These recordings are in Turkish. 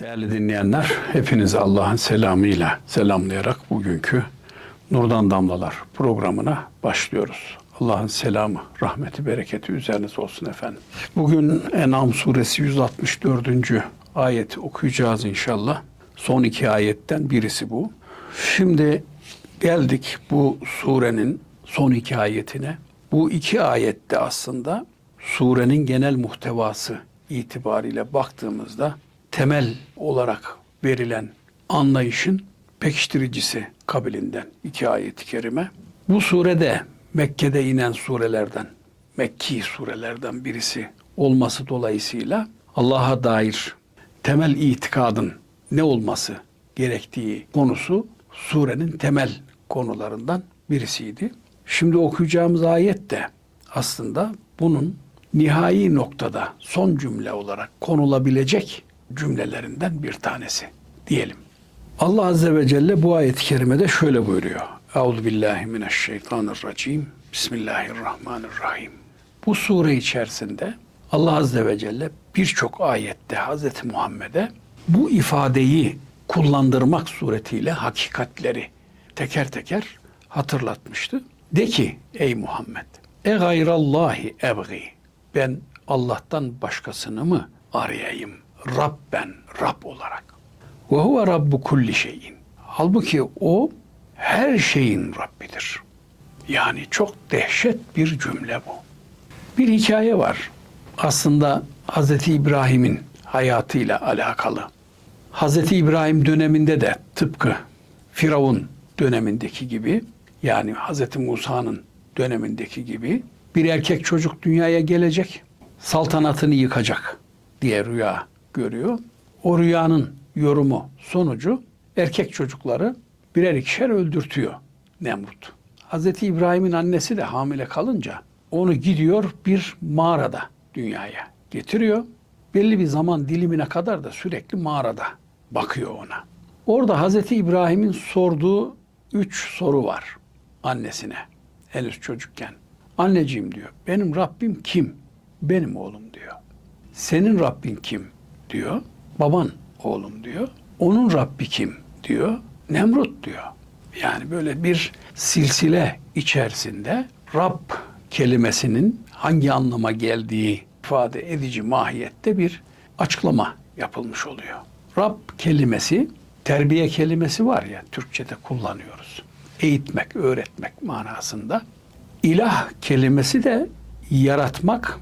Değerli dinleyenler, hepinizi Allah'ın selamıyla selamlayarak bugünkü Nurdan Damlalar programına başlıyoruz. Allah'ın selamı, rahmeti, bereketi üzerinize olsun efendim. Bugün En'am suresi 164. ayeti okuyacağız inşallah. Son iki ayetten birisi bu. Şimdi geldik bu surenin son iki ayetine. Bu iki ayette aslında surenin genel muhtevası itibariyle baktığımızda temel olarak verilen anlayışın pekiştiricisi kabilinden iki ayet-i kerime. Bu surede Mekke'de inen surelerden, Mekki surelerden birisi olması dolayısıyla Allah'a dair temel itikadın ne olması gerektiği konusu surenin temel konularından birisiydi. Şimdi okuyacağımız ayet de aslında bunun nihai noktada son cümle olarak konulabilecek cümlelerinden bir tanesi diyelim. Allah Azze ve Celle bu ayet-i kerimede şöyle buyuruyor. Euzu billahi mineşşeytanirracim. Bismillahirrahmanirrahim. Bu sure içerisinde Allah Azze ve Celle birçok ayette Hz. Muhammed'e bu ifadeyi kullandırmak suretiyle hakikatleri teker teker hatırlatmıştı. De ki ey Muhammed, e gayrallahi ebgi, ben Allah'tan başkasını mı arayayım? Rabben, Rab olarak. Ve huve Rabbu kulli şeyin. Halbuki o her şeyin Rabbidir. Yani çok dehşet bir cümle bu. Bir hikaye var. Aslında Hz. İbrahim'in hayatıyla alakalı. Hz. İbrahim döneminde de tıpkı Firavun dönemindeki gibi yani Hz. Musa'nın dönemindeki gibi bir erkek çocuk dünyaya gelecek, saltanatını yıkacak diye rüya görüyor. O rüyanın yorumu sonucu erkek çocukları birer ikişer öldürtüyor Nemrut. Hz. İbrahim'in annesi de hamile kalınca onu gidiyor bir mağarada dünyaya getiriyor. Belli bir zaman dilimine kadar da sürekli mağarada bakıyor ona. Orada Hz. İbrahim'in sorduğu üç soru var annesine henüz çocukken. Anneciğim diyor benim Rabbim kim? Benim oğlum diyor. Senin Rabbin kim? Diyor. Baban oğlum diyor. Onun Rabbi kim? diyor. Nemrut diyor. Yani böyle bir silsile içerisinde Rab kelimesinin hangi anlama geldiği ifade edici mahiyette bir açıklama yapılmış oluyor. Rab kelimesi, terbiye kelimesi var ya Türkçe'de kullanıyoruz. Eğitmek, öğretmek manasında. İlah kelimesi de yaratmak,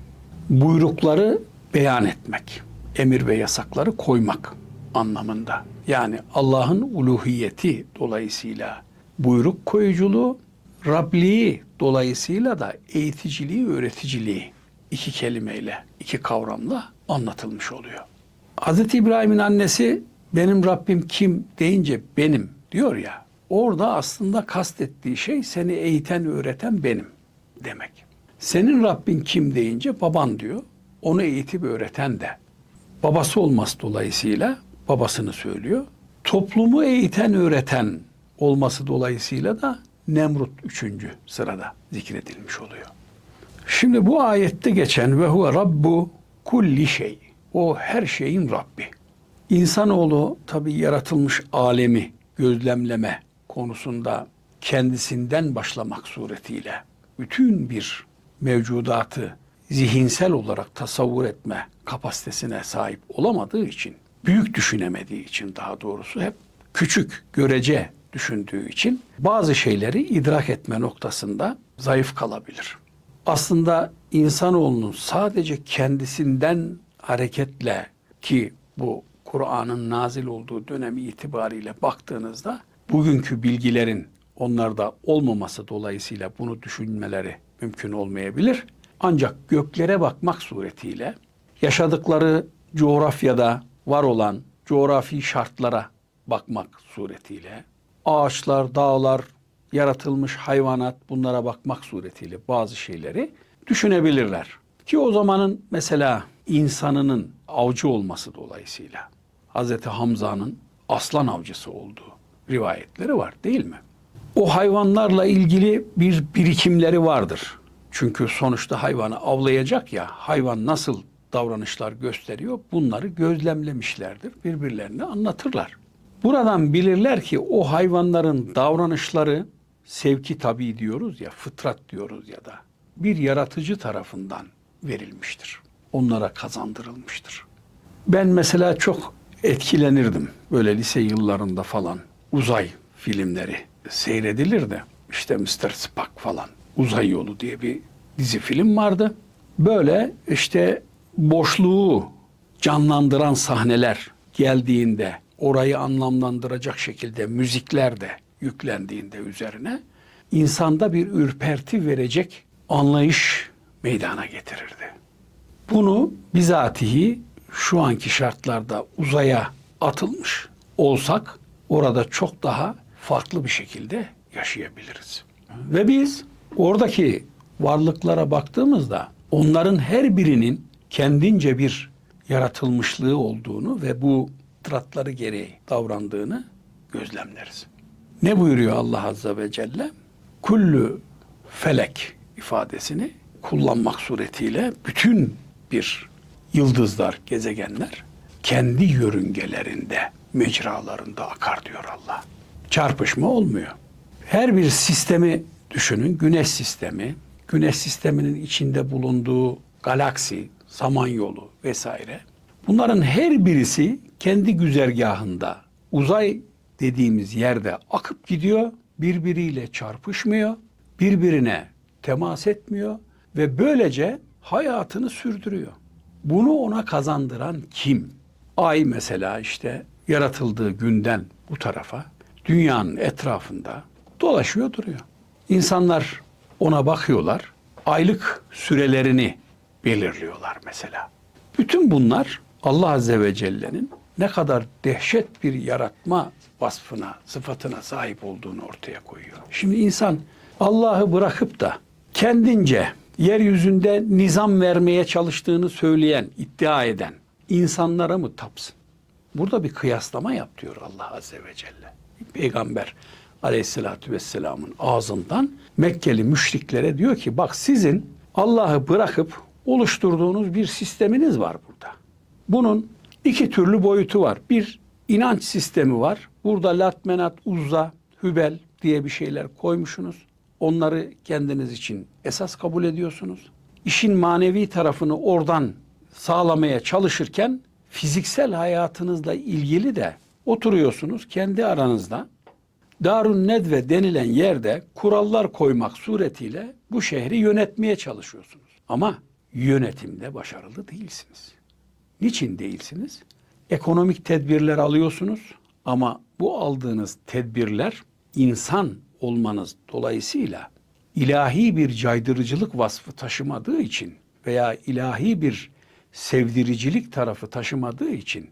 buyrukları beyan etmek, emir ve yasakları koymak anlamında. Yani Allah'ın uluhiyeti dolayısıyla buyruk koyuculuğu, Rabliği dolayısıyla da eğiticiliği, öğreticiliği iki kelimeyle, iki kavramla anlatılmış oluyor. Hz. İbrahim'in annesi benim Rabbim kim deyince benim diyor ya. Orada aslında kastettiği şey seni eğiten, öğreten benim demek. Senin Rabbin kim deyince baban diyor. Onu eğitip öğreten de babası olması dolayısıyla babasını söylüyor. Toplumu eğiten, öğreten olması dolayısıyla da Nemrut üçüncü sırada zikredilmiş oluyor. Şimdi bu ayette geçen ve huve rabbu kulli şey. O her şeyin Rabbi. İnsanoğlu tabi yaratılmış alemi gözlemleme konusunda kendisinden başlamak suretiyle bütün bir mevcudatı zihinsel olarak tasavvur etme kapasitesine sahip olamadığı için, büyük düşünemediği için daha doğrusu hep küçük, görece düşündüğü için bazı şeyleri idrak etme noktasında zayıf kalabilir. Aslında insanoğlunun sadece kendisinden hareketle ki bu Kur'an'ın nazil olduğu dönemi itibariyle baktığınızda bugünkü bilgilerin onlarda olmaması dolayısıyla bunu düşünmeleri mümkün olmayabilir. Ancak göklere bakmak suretiyle yaşadıkları coğrafyada var olan coğrafi şartlara bakmak suretiyle ağaçlar, dağlar, yaratılmış hayvanat bunlara bakmak suretiyle bazı şeyleri düşünebilirler. Ki o zamanın mesela insanının avcı olması dolayısıyla Hz. Hamza'nın aslan avcısı olduğu rivayetleri var değil mi? O hayvanlarla ilgili bir birikimleri vardır. Çünkü sonuçta hayvanı avlayacak ya hayvan nasıl davranışlar gösteriyor. Bunları gözlemlemişlerdir. Birbirlerine anlatırlar. Buradan bilirler ki o hayvanların davranışları sevki tabi diyoruz ya, fıtrat diyoruz ya da bir yaratıcı tarafından verilmiştir. Onlara kazandırılmıştır. Ben mesela çok etkilenirdim böyle lise yıllarında falan uzay filmleri seyredilir de işte Mr. Spock falan uzay yolu diye bir dizi film vardı. Böyle işte boşluğu canlandıran sahneler geldiğinde orayı anlamlandıracak şekilde müzikler de yüklendiğinde üzerine insanda bir ürperti verecek anlayış meydana getirirdi. Bunu bizatihi şu anki şartlarda uzaya atılmış olsak orada çok daha farklı bir şekilde yaşayabiliriz. Ve biz oradaki varlıklara baktığımızda onların her birinin kendince bir yaratılmışlığı olduğunu ve bu fıtratları gereği davrandığını gözlemleriz. Ne buyuruyor Allah Azze ve Celle? Kullu felek ifadesini kullanmak suretiyle bütün bir yıldızlar, gezegenler kendi yörüngelerinde, mecralarında akar diyor Allah. Çarpışma olmuyor. Her bir sistemi düşünün. Güneş sistemi, güneş sisteminin içinde bulunduğu galaksi, samanyolu vesaire. Bunların her birisi kendi güzergahında uzay dediğimiz yerde akıp gidiyor, birbiriyle çarpışmıyor, birbirine temas etmiyor ve böylece hayatını sürdürüyor. Bunu ona kazandıran kim? Ay mesela işte yaratıldığı günden bu tarafa dünyanın etrafında dolaşıyor duruyor. İnsanlar ona bakıyorlar. Aylık sürelerini belirliyorlar mesela. Bütün bunlar Allah Azze ve Celle'nin ne kadar dehşet bir yaratma vasfına, sıfatına sahip olduğunu ortaya koyuyor. Şimdi insan Allah'ı bırakıp da kendince yeryüzünde nizam vermeye çalıştığını söyleyen, iddia eden insanlara mı tapsın? Burada bir kıyaslama yap diyor Allah Azze ve Celle. Peygamber Aleyhisselatü Vesselam'ın ağzından Mekkeli müşriklere diyor ki bak sizin Allah'ı bırakıp oluşturduğunuz bir sisteminiz var burada. Bunun iki türlü boyutu var. Bir inanç sistemi var. Burada Lat, Menat, Uzza, Hübel diye bir şeyler koymuşsunuz. Onları kendiniz için esas kabul ediyorsunuz. İşin manevi tarafını oradan sağlamaya çalışırken fiziksel hayatınızla ilgili de oturuyorsunuz kendi aranızda. Darun Nedve denilen yerde kurallar koymak suretiyle bu şehri yönetmeye çalışıyorsunuz. Ama yönetimde başarılı değilsiniz. Niçin değilsiniz? Ekonomik tedbirler alıyorsunuz ama bu aldığınız tedbirler insan olmanız dolayısıyla ilahi bir caydırıcılık vasfı taşımadığı için veya ilahi bir sevdiricilik tarafı taşımadığı için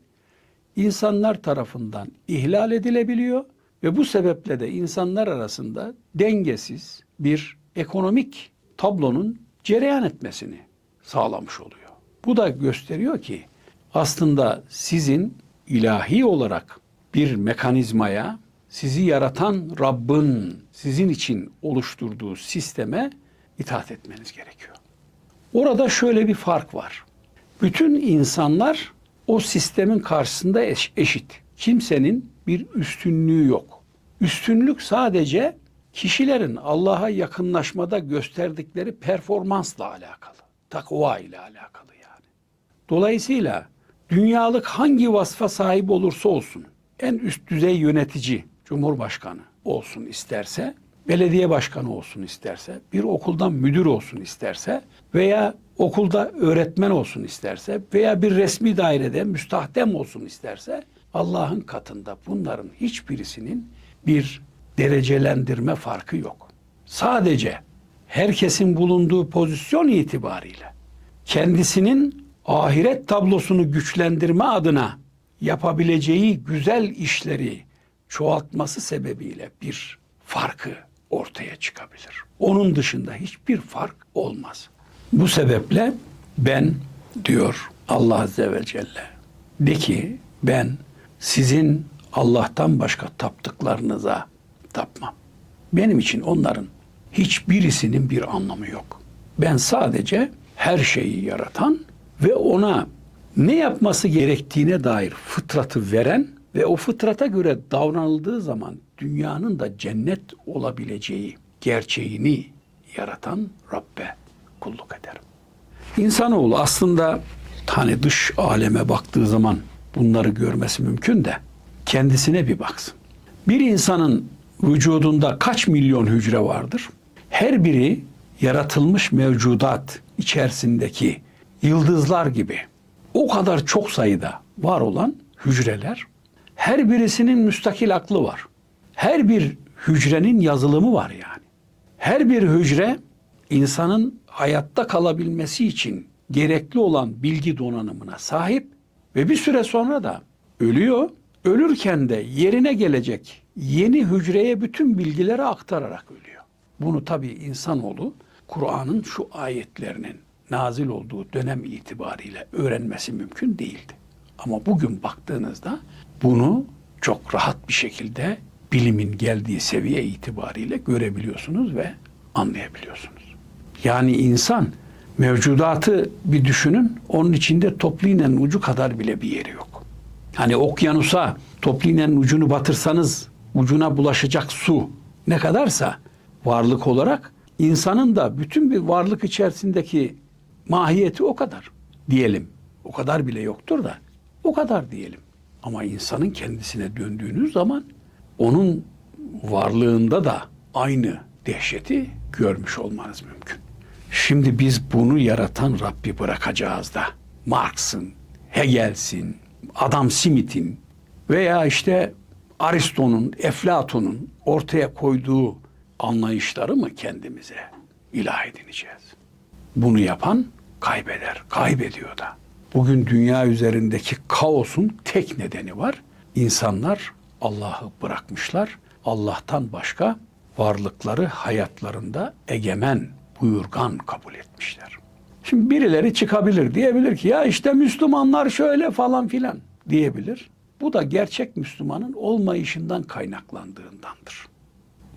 insanlar tarafından ihlal edilebiliyor ve bu sebeple de insanlar arasında dengesiz bir ekonomik tablonun cereyan etmesini sağlamış oluyor. Bu da gösteriyor ki aslında sizin ilahi olarak bir mekanizmaya sizi yaratan Rabbin sizin için oluşturduğu sisteme itaat etmeniz gerekiyor. Orada şöyle bir fark var. Bütün insanlar o sistemin karşısında eş- eşit. Kimsenin bir üstünlüğü yok. Üstünlük sadece kişilerin Allah'a yakınlaşmada gösterdikleri performansla alakalı. Takva ile alakalı yani. Dolayısıyla dünyalık hangi vasfa sahip olursa olsun en üst düzey yönetici, cumhurbaşkanı olsun isterse, belediye başkanı olsun isterse, bir okuldan müdür olsun isterse veya okulda öğretmen olsun isterse veya bir resmi dairede müstahdem olsun isterse Allah'ın katında bunların hiçbirisinin bir derecelendirme farkı yok. Sadece herkesin bulunduğu pozisyon itibariyle kendisinin ahiret tablosunu güçlendirme adına yapabileceği güzel işleri çoğaltması sebebiyle bir farkı ortaya çıkabilir. Onun dışında hiçbir fark olmaz. Bu sebeple ben diyor Allah Azze ve Celle de ki ben sizin Allah'tan başka taptıklarınıza tapmam. Benim için onların hiçbirisinin bir anlamı yok. Ben sadece her şeyi yaratan ve ona ne yapması gerektiğine dair fıtratı veren ve o fıtrata göre davranıldığı zaman dünyanın da cennet olabileceği gerçeğini yaratan Rabbe kulluk ederim. İnsanoğlu aslında hani dış aleme baktığı zaman bunları görmesi mümkün de kendisine bir baksın. Bir insanın vücudunda kaç milyon hücre vardır? Her biri yaratılmış mevcudat içerisindeki yıldızlar gibi o kadar çok sayıda var olan hücreler her birisinin müstakil aklı var. Her bir hücrenin yazılımı var yani. Her bir hücre insanın hayatta kalabilmesi için gerekli olan bilgi donanımına sahip ve bir süre sonra da ölüyor. Ölürken de yerine gelecek yeni hücreye bütün bilgileri aktararak ölüyor. Bunu tabi insanoğlu Kur'an'ın şu ayetlerinin nazil olduğu dönem itibariyle öğrenmesi mümkün değildi. Ama bugün baktığınızda bunu çok rahat bir şekilde bilimin geldiği seviye itibariyle görebiliyorsunuz ve anlayabiliyorsunuz. Yani insan mevcudatı bir düşünün. Onun içinde toplu iğnenin ucu kadar bile bir yeri yok. Hani okyanusa toplu iğnenin ucunu batırsanız ucuna bulaşacak su ne kadarsa varlık olarak insanın da bütün bir varlık içerisindeki mahiyeti o kadar diyelim. O kadar bile yoktur da o kadar diyelim. Ama insanın kendisine döndüğünüz zaman onun varlığında da aynı dehşeti görmüş olmanız mümkün. Şimdi biz bunu yaratan Rabbi bırakacağız da Marx'ın, Hegel'sin, Adam Smith'in veya işte Aristo'nun, Eflatun'un ortaya koyduğu anlayışları mı kendimize ilah edineceğiz? Bunu yapan kaybeder, kaybediyor da. Bugün dünya üzerindeki kaosun tek nedeni var. İnsanlar Allah'ı bırakmışlar. Allah'tan başka varlıkları hayatlarında egemen, buyurgan kabul etmişler. Şimdi birileri çıkabilir diyebilir ki ya işte Müslümanlar şöyle falan filan diyebilir. Bu da gerçek Müslümanın olmayışından kaynaklandığındandır.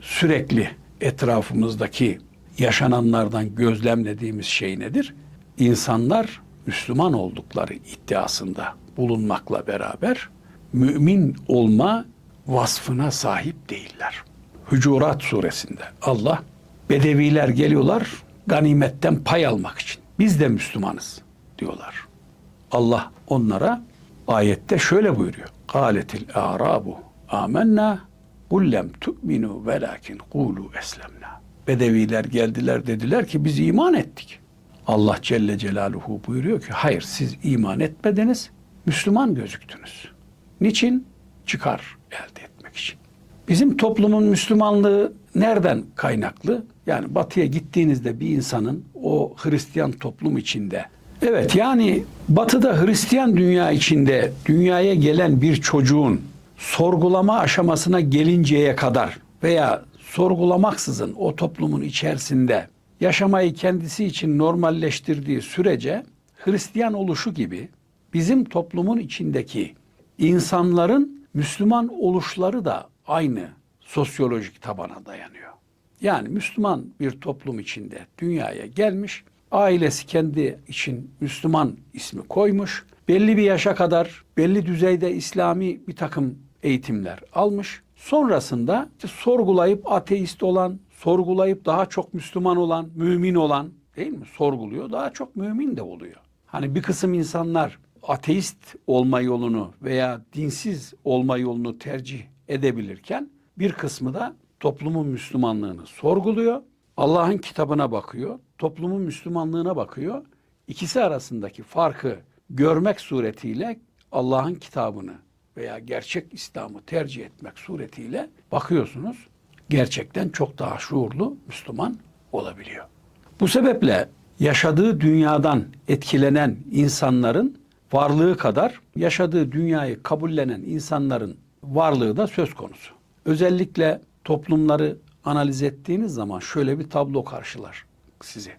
Sürekli etrafımızdaki yaşananlardan gözlemlediğimiz şey nedir? İnsanlar Müslüman oldukları iddiasında bulunmakla beraber mümin olma vasfına sahip değiller. Hücurat suresinde Allah Bedeviler geliyorlar ganimetten pay almak için. Biz de Müslümanız diyorlar. Allah onlara ayette şöyle buyuruyor. Kâletil a'rabu amenna kullem tu'minu velakin kulu eslemna. Bedeviler geldiler dediler ki biz iman ettik. Allah Celle Celaluhu buyuruyor ki hayır siz iman etmediniz, Müslüman gözüktünüz. Niçin? Çıkar elde etmek için. Bizim toplumun Müslümanlığı nereden kaynaklı? Yani batıya gittiğinizde bir insanın o Hristiyan toplum içinde Evet yani batıda Hristiyan dünya içinde dünyaya gelen bir çocuğun sorgulama aşamasına gelinceye kadar veya sorgulamaksızın o toplumun içerisinde yaşamayı kendisi için normalleştirdiği sürece Hristiyan oluşu gibi bizim toplumun içindeki insanların Müslüman oluşları da aynı sosyolojik tabana dayanıyor. Yani Müslüman bir toplum içinde dünyaya gelmiş, ailesi kendi için Müslüman ismi koymuş, belli bir yaşa kadar belli düzeyde İslami bir takım eğitimler almış. Sonrasında işte sorgulayıp ateist olan, sorgulayıp daha çok Müslüman olan, mümin olan değil mi? Sorguluyor. Daha çok mümin de oluyor. Hani bir kısım insanlar ateist olma yolunu veya dinsiz olma yolunu tercih edebilirken bir kısmı da toplumun Müslümanlığını sorguluyor. Allah'ın kitabına bakıyor, toplumun Müslümanlığına bakıyor. İkisi arasındaki farkı görmek suretiyle Allah'ın kitabını veya gerçek İslam'ı tercih etmek suretiyle bakıyorsunuz gerçekten çok daha şuurlu Müslüman olabiliyor. Bu sebeple yaşadığı dünyadan etkilenen insanların varlığı kadar yaşadığı dünyayı kabullenen insanların varlığı da söz konusu. Özellikle toplumları analiz ettiğiniz zaman şöyle bir tablo karşılar sizi.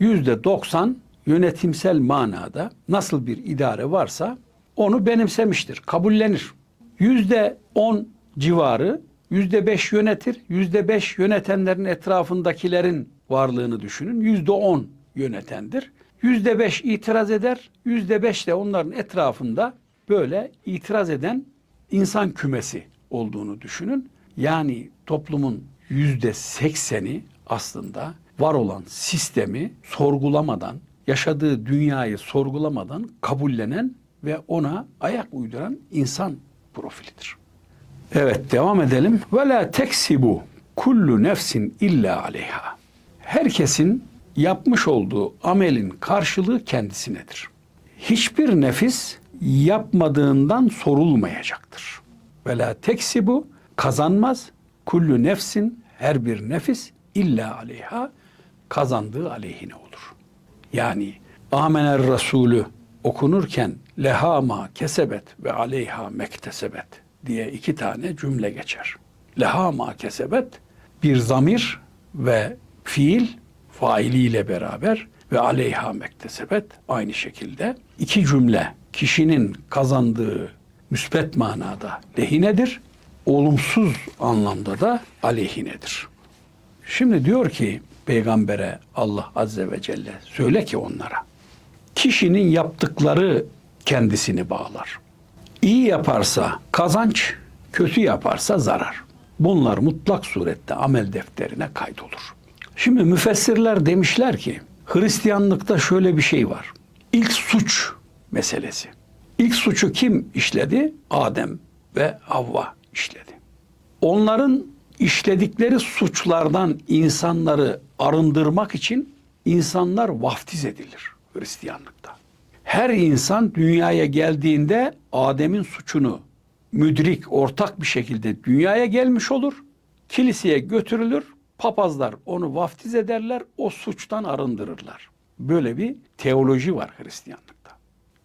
Yüzde 90 yönetimsel manada nasıl bir idare varsa onu benimsemiştir, kabullenir. Yüzde 10 civarı yüzde 5 yönetir. Yüzde 5 yönetenlerin etrafındakilerin varlığını düşünün. Yüzde 10 yönetendir. Yüzde beş itiraz eder, yüzde beş de onların etrafında böyle itiraz eden insan kümesi olduğunu düşünün. Yani toplumun yüzde sekseni aslında var olan sistemi sorgulamadan, yaşadığı dünyayı sorgulamadan kabullenen ve ona ayak uyduran insan profilidir. Evet devam edelim. Ve la teksibu kullu nefsin illa aleyha. Herkesin yapmış olduğu amelin karşılığı kendisinedir. Hiçbir nefis yapmadığından sorulmayacaktır. Ve la teksibu kazanmaz kullu nefsin her bir nefis illa aleyha kazandığı aleyhine olur. Yani Amener Resulü okunurken leha ma kesebet ve aleyha mektesebet diye iki tane cümle geçer. Leha ma kesebet bir zamir ve fiil failiyle beraber ve aleyha mektesebet aynı şekilde iki cümle kişinin kazandığı müspet manada lehinedir, olumsuz anlamda da aleyhinedir. Şimdi diyor ki peygambere Allah azze ve celle söyle ki onlara kişinin yaptıkları kendisini bağlar. İyi yaparsa kazanç, kötü yaparsa zarar. Bunlar mutlak surette amel defterine kaydolur. Şimdi müfessirler demişler ki Hristiyanlıkta şöyle bir şey var. İlk suç meselesi. İlk suçu kim işledi? Adem ve Havva işledi. Onların işledikleri suçlardan insanları arındırmak için insanlar vaftiz edilir Hristiyanlıkta. Her insan dünyaya geldiğinde Adem'in suçunu müdrik, ortak bir şekilde dünyaya gelmiş olur. Kiliseye götürülür. Papazlar onu vaftiz ederler, o suçtan arındırırlar. Böyle bir teoloji var Hristiyanlıkta.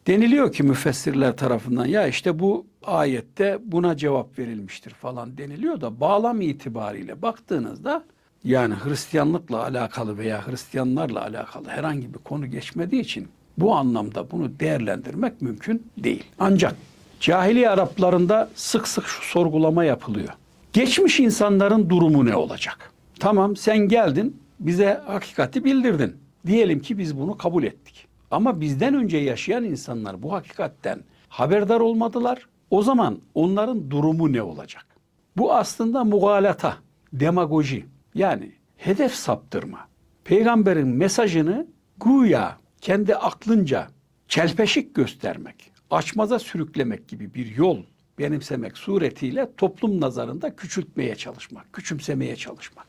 Deniliyor ki müfessirler tarafından ya işte bu ayette buna cevap verilmiştir falan deniliyor da bağlam itibariyle baktığınızda yani Hristiyanlıkla alakalı veya Hristiyanlarla alakalı herhangi bir konu geçmediği için bu anlamda bunu değerlendirmek mümkün değil. Ancak cahiliye Araplarında sık sık şu sorgulama yapılıyor. Geçmiş insanların durumu ne olacak? Tamam sen geldin bize hakikati bildirdin. Diyelim ki biz bunu kabul ettik. Ama bizden önce yaşayan insanlar bu hakikatten haberdar olmadılar. O zaman onların durumu ne olacak? Bu aslında mugalata, demagoji yani hedef saptırma. Peygamberin mesajını güya kendi aklınca çelpeşik göstermek, açmaza sürüklemek gibi bir yol benimsemek suretiyle toplum nazarında küçültmeye çalışmak, küçümsemeye çalışmak.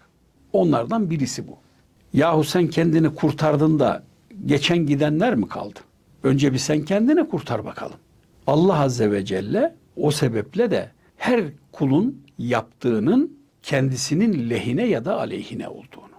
Onlardan birisi bu. Yahu sen kendini kurtardın da geçen gidenler mi kaldı? Önce bir sen kendini kurtar bakalım. Allah Azze ve Celle o sebeple de her kulun yaptığının kendisinin lehine ya da aleyhine olduğunu.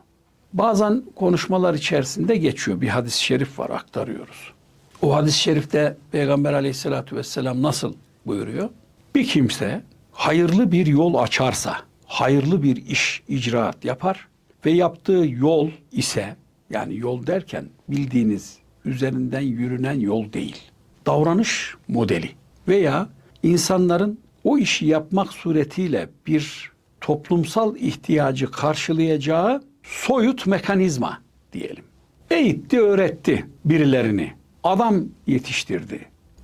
Bazen konuşmalar içerisinde geçiyor. Bir hadis-i şerif var aktarıyoruz. O hadis-i şerifte Peygamber aleyhissalatü vesselam nasıl buyuruyor? Bir kimse hayırlı bir yol açarsa, hayırlı bir iş icraat yapar ve yaptığı yol ise yani yol derken bildiğiniz üzerinden yürünen yol değil. Davranış modeli veya insanların o işi yapmak suretiyle bir toplumsal ihtiyacı karşılayacağı soyut mekanizma diyelim. Eğitti, öğretti birilerini. Adam yetiştirdi.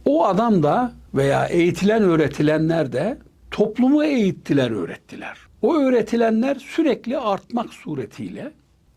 O adam da veya eğitilen öğretilenler de toplumu eğittiler, öğrettiler. O öğretilenler sürekli artmak suretiyle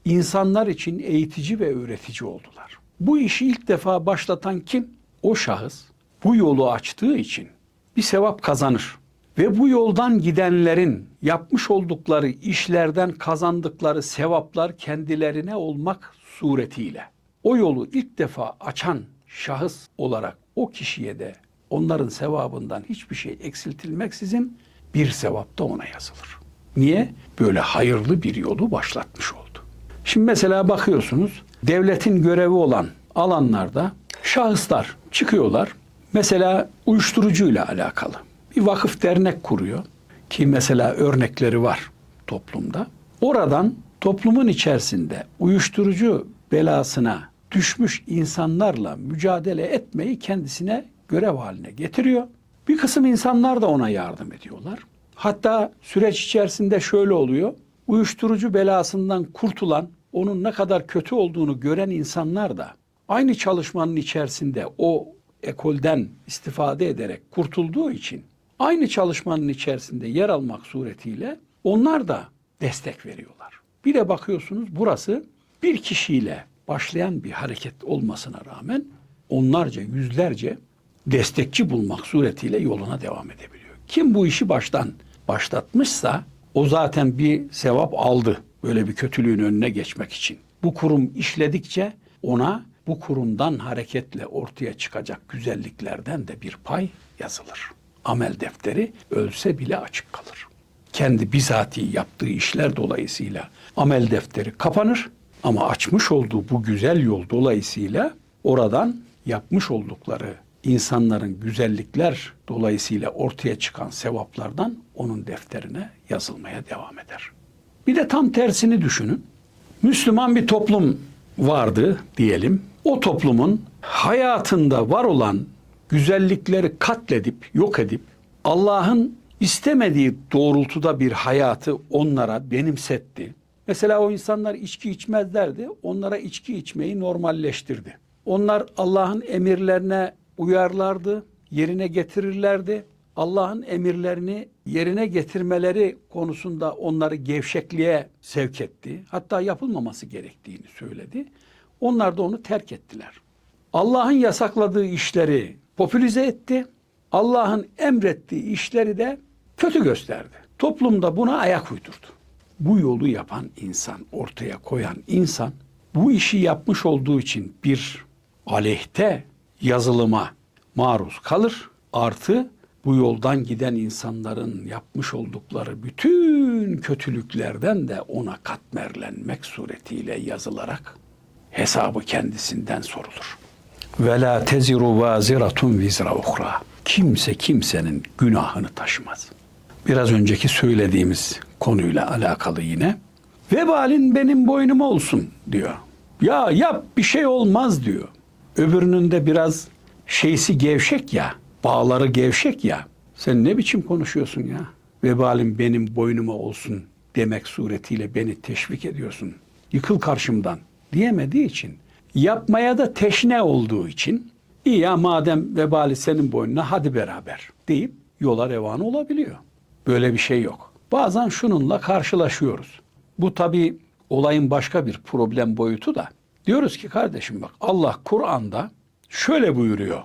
insanlar için eğitici ve öğretici oldular. Bu işi ilk defa başlatan kim? O şahıs bu yolu açtığı için bir sevap kazanır. Ve bu yoldan gidenlerin yapmış oldukları işlerden kazandıkları sevaplar kendilerine olmak suretiyle o yolu ilk defa açan şahıs olarak o kişiye de onların sevabından hiçbir şey eksiltilmeksizin bir sevap da ona yazılır. Niye? Böyle hayırlı bir yolu başlatmış oldu. Şimdi mesela bakıyorsunuz devletin görevi olan alanlarda şahıslar çıkıyorlar. Mesela uyuşturucuyla alakalı bir vakıf dernek kuruyor ki mesela örnekleri var toplumda. Oradan toplumun içerisinde uyuşturucu belasına düşmüş insanlarla mücadele etmeyi kendisine görev haline getiriyor. Bir kısım insanlar da ona yardım ediyorlar. Hatta süreç içerisinde şöyle oluyor. Uyuşturucu belasından kurtulan, onun ne kadar kötü olduğunu gören insanlar da aynı çalışmanın içerisinde o ekolden istifade ederek kurtulduğu için aynı çalışmanın içerisinde yer almak suretiyle onlar da destek veriyorlar. Bir de bakıyorsunuz burası bir kişiyle başlayan bir hareket olmasına rağmen onlarca yüzlerce destekçi bulmak suretiyle yoluna devam edebiliyor. Kim bu işi baştan başlatmışsa o zaten bir sevap aldı böyle bir kötülüğün önüne geçmek için. Bu kurum işledikçe ona bu kurumdan hareketle ortaya çıkacak güzelliklerden de bir pay yazılır. Amel defteri ölse bile açık kalır. Kendi bizatihi yaptığı işler dolayısıyla amel defteri kapanır ama açmış olduğu bu güzel yol dolayısıyla oradan yapmış oldukları insanların güzellikler dolayısıyla ortaya çıkan sevaplardan onun defterine yazılmaya devam eder. Bir de tam tersini düşünün. Müslüman bir toplum vardı diyelim. O toplumun hayatında var olan güzellikleri katledip yok edip Allah'ın istemediği doğrultuda bir hayatı onlara benimsetti. Mesela o insanlar içki içmezlerdi. Onlara içki içmeyi normalleştirdi. Onlar Allah'ın emirlerine uyarlardı, yerine getirirlerdi. Allah'ın emirlerini yerine getirmeleri konusunda onları gevşekliğe sevk etti. Hatta yapılmaması gerektiğini söyledi. Onlar da onu terk ettiler. Allah'ın yasakladığı işleri popülize etti. Allah'ın emrettiği işleri de kötü gösterdi. Toplumda buna ayak uydurdu. Bu yolu yapan insan, ortaya koyan insan bu işi yapmış olduğu için bir aleyhte yazılıma maruz kalır. Artı bu yoldan giden insanların yapmış oldukları bütün kötülüklerden de ona katmerlenmek suretiyle yazılarak hesabı kendisinden sorulur. Ve la teziru vaziratun vizra uhra. Kimse kimsenin günahını taşımaz. Biraz önceki söylediğimiz konuyla alakalı yine. Vebalin benim boynuma olsun diyor. Ya yap bir şey olmaz diyor. Öbürünün de biraz şeysi gevşek ya, bağları gevşek ya. Sen ne biçim konuşuyorsun ya? Vebalin benim boynuma olsun demek suretiyle beni teşvik ediyorsun. Yıkıl karşımdan diyemediği için, yapmaya da teşne olduğu için iyi ya madem vebali senin boynuna hadi beraber deyip yola revan olabiliyor. Böyle bir şey yok. Bazen şununla karşılaşıyoruz. Bu tabi olayın başka bir problem boyutu da. Diyoruz ki kardeşim bak Allah Kur'an'da şöyle buyuruyor.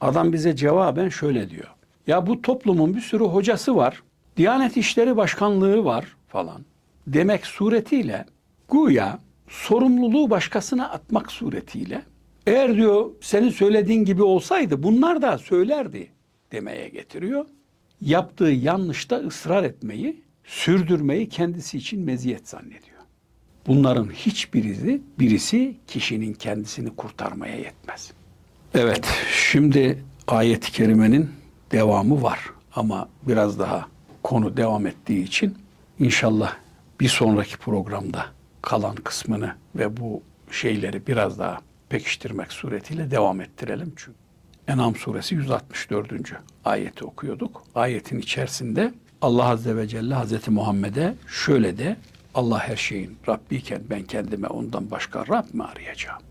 Adam bize cevaben şöyle diyor. Ya bu toplumun bir sürü hocası var. Diyanet İşleri Başkanlığı var falan. Demek suretiyle güya sorumluluğu başkasına atmak suretiyle eğer diyor senin söylediğin gibi olsaydı bunlar da söylerdi demeye getiriyor. Yaptığı yanlışta ısrar etmeyi, sürdürmeyi kendisi için meziyet zannediyor. Bunların hiçbirisi birisi kişinin kendisini kurtarmaya yetmez. Evet, şimdi ayet-i kerimenin devamı var ama biraz daha konu devam ettiği için inşallah bir sonraki programda kalan kısmını ve bu şeyleri biraz daha pekiştirmek suretiyle devam ettirelim çünkü. En'am suresi 164. ayeti okuyorduk. Ayetin içerisinde Allah Azze ve Celle Hazreti Muhammed'e şöyle de Allah her şeyin Rabbiyken ben kendime ondan başka Rab mi arayacağım?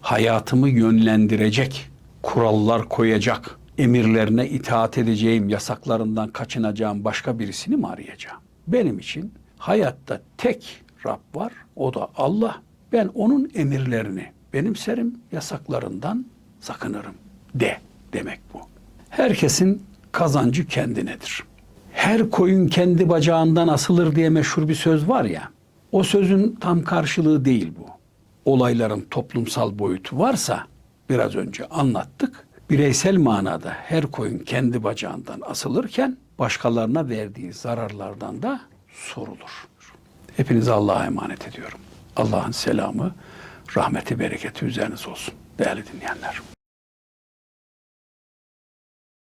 Hayatımı yönlendirecek, kurallar koyacak, emirlerine itaat edeceğim, yasaklarından kaçınacağım başka birisini mi arayacağım? Benim için hayatta tek Rab var, o da Allah. Ben onun emirlerini benimserim, yasaklarından sakınırım de demek bu. Herkesin kazancı kendinedir. Her koyun kendi bacağından asılır diye meşhur bir söz var ya. O sözün tam karşılığı değil bu. Olayların toplumsal boyutu varsa biraz önce anlattık. Bireysel manada her koyun kendi bacağından asılırken başkalarına verdiği zararlardan da sorulur. Hepinizi Allah'a emanet ediyorum. Allah'ın selamı, rahmeti, bereketi üzerinize olsun değerli dinleyenler.